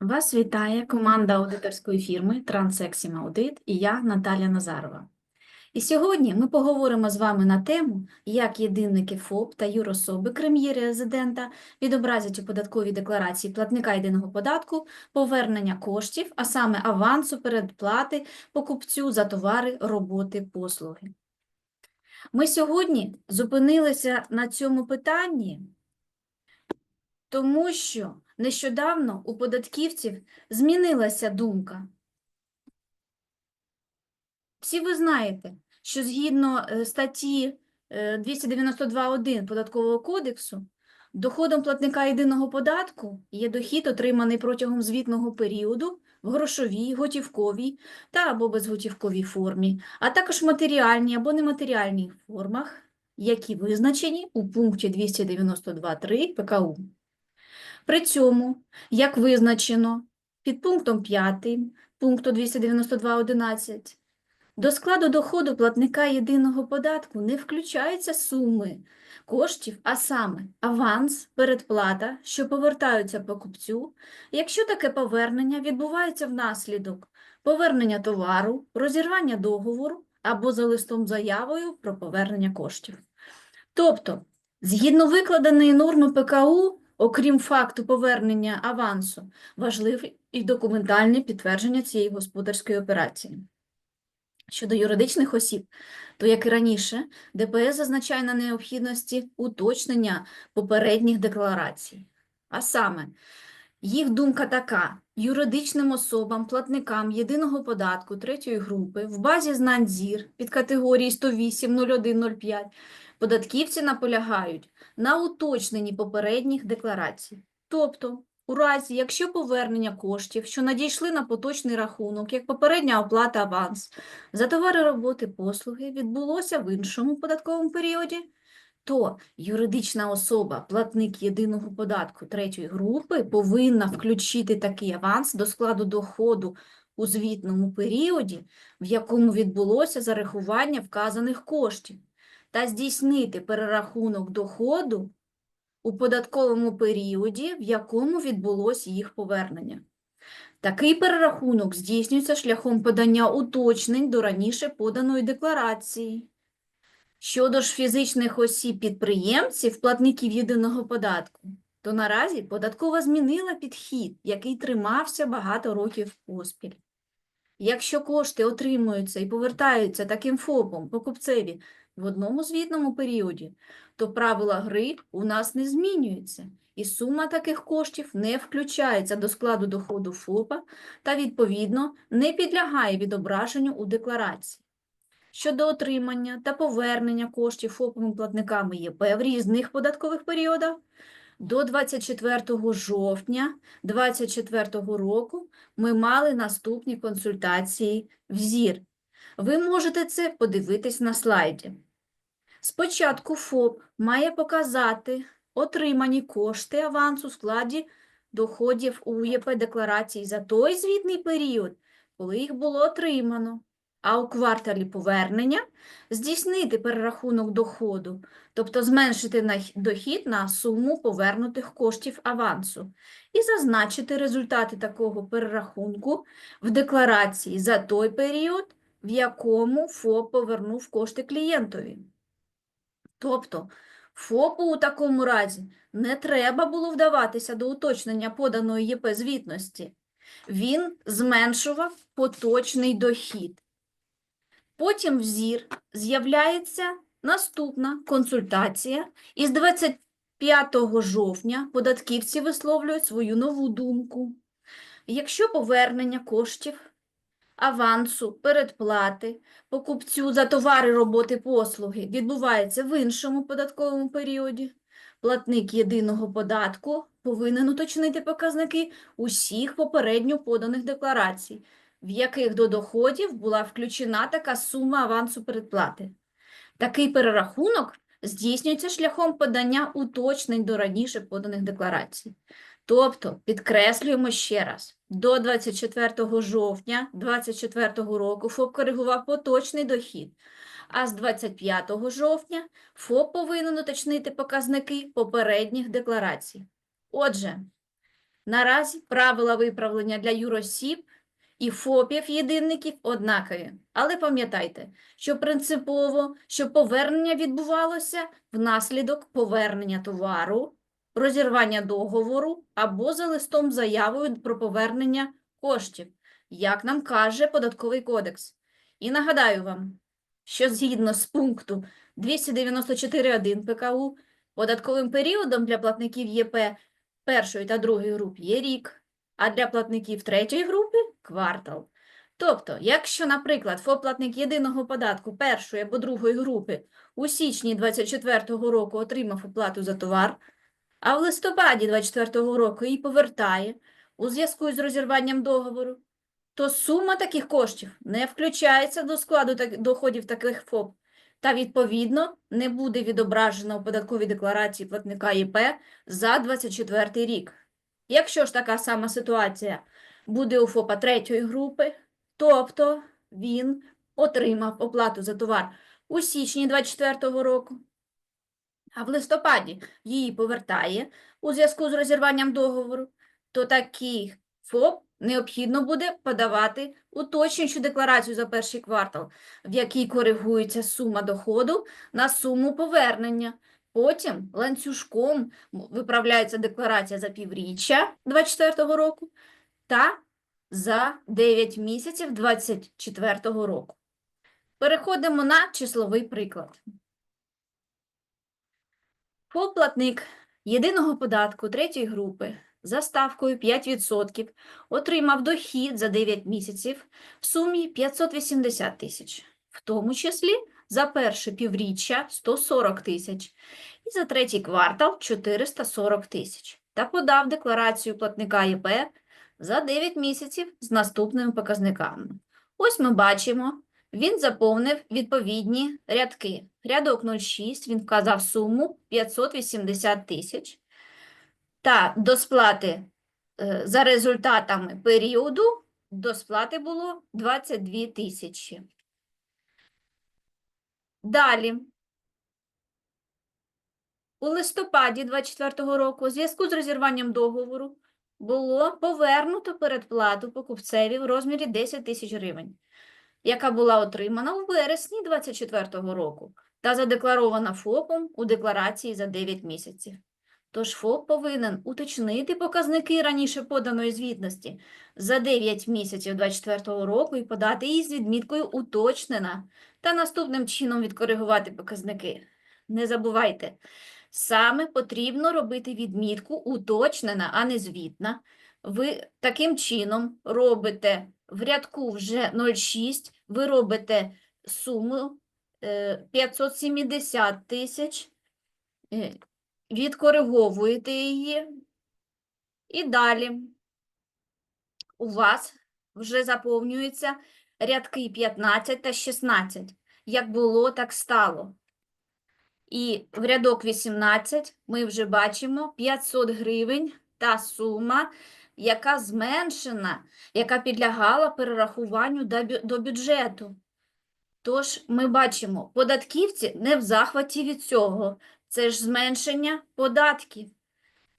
Вас вітає команда аудиторської фірми Transexim Audit і я, Наталя Назарова. І сьогодні ми поговоримо з вами на тему, як єдинники ФОП та юрособи, крім її резидента, відобразять у податковій декларації платника єдиного податку повернення коштів, а саме авансу передплати покупцю за товари, роботи, послуги. Ми сьогодні зупинилися на цьому питанні, тому що нещодавно у податківців змінилася думка. Всі ви знаєте, що згідно е, статті е, 292.1 Податкового кодексу, доходом платника єдиного податку є дохід, отриманий протягом звітного періоду в грошовій, готівковій та або безготівковій формі, а також в матеріальній або нематеріальній формах, які визначені у пункті 292.3 ПКУ. При цьому, як визначено під пунктом 5 пункту 292.11, до складу доходу платника єдиного податку не включаються суми коштів, а саме аванс, передплата, що повертаються покупцю, якщо таке повернення відбувається внаслідок повернення товару, розірвання договору або за листом заявою про повернення коштів. Тобто, згідно викладеної норми ПКУ, окрім факту повернення авансу, важливе і документальне підтвердження цієї господарської операції. Щодо юридичних осіб, то, як і раніше, ДПС зазначає на необхідності уточнення попередніх декларацій. А саме, їх думка така: юридичним особам, платникам єдиного податку третьої групи в базі знань ЗІР під категорії 108.01.05 податківці наполягають на уточненні попередніх декларацій. Тобто, у разі, якщо повернення коштів, що надійшли на поточний рахунок, як попередня оплата аванс, за товари роботи послуги відбулося в іншому податковому періоді, то юридична особа, платник єдиного податку третьої групи, повинна включити такий аванс до складу доходу у звітному періоді, в якому відбулося зарахування вказаних коштів, та здійснити перерахунок доходу у податковому періоді, в якому відбулось їх повернення. Такий перерахунок здійснюється шляхом подання уточнень до раніше поданої декларації. Щодо ж фізичних осіб-підприємців, платників єдиного податку, то наразі податкова змінила підхід, який тримався багато років поспіль. Якщо кошти отримуються і повертаються таким ФОПом, покупцеві, в одному звітному періоді, то правила гри у нас не змінюються, і сума таких коштів не включається до складу доходу ФОПа та, відповідно, не підлягає відображенню у декларації. Щодо отримання та повернення коштів ФОПовими платниками ЄП в різних податкових періодах, до 24 жовтня 2024 року ми мали наступні консультації в ЗІР. Ви можете це подивитись на слайді. Спочатку ФОП має показати отримані кошти авансу у складі доходів у УЄП декларації за той звітний період, коли їх було отримано, а у кварталі повернення здійснити перерахунок доходу, тобто зменшити дохід на суму повернутих коштів авансу і зазначити результати такого перерахунку в декларації за той період, в якому ФОП повернув кошти клієнтові. Тобто ФОПу у такому разі не треба було вдаватися до уточнення поданої ЄП звітності. Він зменшував поточний дохід. Потім в ЗІР з'являється наступна консультація. Із 25 жовтня податківці висловлюють свою нову думку. Якщо повернення коштів авансу, передплати, покупцю за товари, роботи, послуги відбувається в іншому податковому періоді, платник єдиного податку повинен уточнити показники усіх попередньо поданих декларацій, в яких до доходів була включена така сума авансу передплати. Такий перерахунок здійснюється шляхом подання уточнень до раніше поданих декларацій. Тобто, підкреслюємо ще раз, до 24 жовтня 2024 року ФОП коригував поточний дохід, а з 25 жовтня ФОП повинен уточнити показники попередніх декларацій. Отже, Наразі правила виправлення для юросіб і ФОПів єдинників однакові. Але пам'ятайте, що принципово, щоб повернення відбувалося внаслідок повернення товару, розірвання договору або за листом заявою про повернення коштів, як нам каже Податковий кодекс. І нагадаю вам, що згідно з пункту 294.1 ПКУ податковим періодом для платників ЄП першої та другої груп є рік, а для платників третьої групи – квартал. Тобто, якщо, наприклад, ФОП-платник єдиного податку першої або другої групи у січні 2024 року отримав оплату за товар, а в листопаді 2024 року її повертає у зв'язку з розірванням договору, то сума таких коштів не включається до складу доходів таких ФОП та, відповідно, не буде відображена у податковій декларації платника ЄП за 2024 рік. Якщо ж така сама ситуація буде у ФОПа третьої групи, тобто він отримав оплату за товар у січні 2024 року, а в листопаді її повертає у зв'язку з розірванням договору, то такий ФОП необхідно буде подавати уточнюючу декларацію за перший квартал, в якій коригується сума доходу на суму повернення. Потім ланцюжком виправляється декларація за півріччя 2024 року та за 9 місяців 2024 року. Переходимо на числовий приклад. Поплатник єдиного податку третьої групи за ставкою 5% отримав дохід за 9 місяців в сумі 580 тисяч, в тому числі за перше півріччя 140 тисяч і за третій квартал 440 тисяч та подав декларацію платника ЄП за 9 місяців з наступними показниками. Ось ми бачимо, він заповнив відповідні рядки. Рядок 06, він вказав суму 580 тисяч. Та до сплати е, за результатами періоду до сплати було 22 тисячі. Далі. У листопаді 24 року у зв'язку з розірванням договору було повернуто передплату покупцеві в розмірі 10 тисяч гривень, яка була отримана у вересні 24 року та задекларована ФОПом у декларації за 9 місяців. Тож ФОП повинен уточнити показники раніше поданої звітності за 9 місяців 24 року і подати її з відміткою «Уточнена» та наступним чином відкоригувати показники. Не забувайте, саме потрібно робити відмітку «Уточнена», а не «Звітна». Ви таким чином робите в рядку вже 0,6, ви робите суму е, 570 тисяч, е, відкориговуєте її, і далі у вас вже заповнюються рядки 15 та 16. Як було, так стало. І в рядок 18 ми вже бачимо 500 гривень та сума, яка зменшена, яка підлягала перерахуванню до бюджету. Тож ми бачимо, податківці не в захваті від цього. Це ж зменшення податків.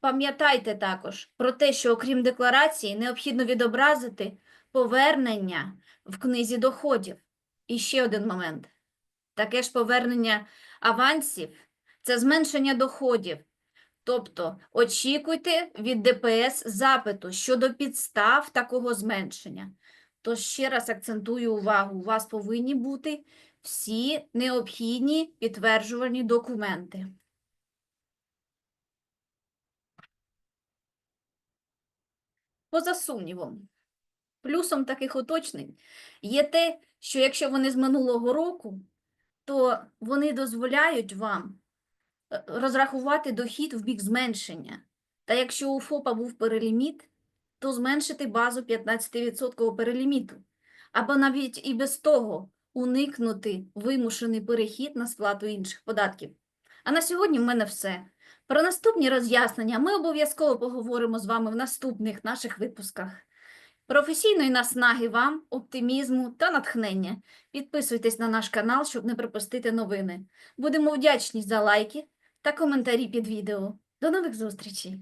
Пам'ятайте також про те, що окрім декларації необхідно відобразити повернення в книзі доходів. І ще один момент. Таке ж повернення авансів – це зменшення доходів. Тобто очікуйте від ДПС запиту щодо підстав такого зменшення. Тож ще раз акцентую увагу, у вас повинні бути всі необхідні підтверджувальні документи. Поза сумнівом, плюсом таких уточнень є те, що якщо вони з минулого року, то вони дозволяють вам е, розрахувати дохід в бік зменшення. Та якщо у ФОПа був переліміт, то зменшити базу 15% переліміту. Або навіть і без того уникнути вимушений перехід на сплату інших податків. А на сьогодні в мене все. Про наступні роз'яснення ми обов'язково поговоримо з вами в наступних наших випусках. Професійної наснаги вам, оптимізму та натхнення. Підписуйтесь на наш канал, щоб не пропустити новини. Будемо вдячні за лайки та коментарі під відео. До нових зустрічей!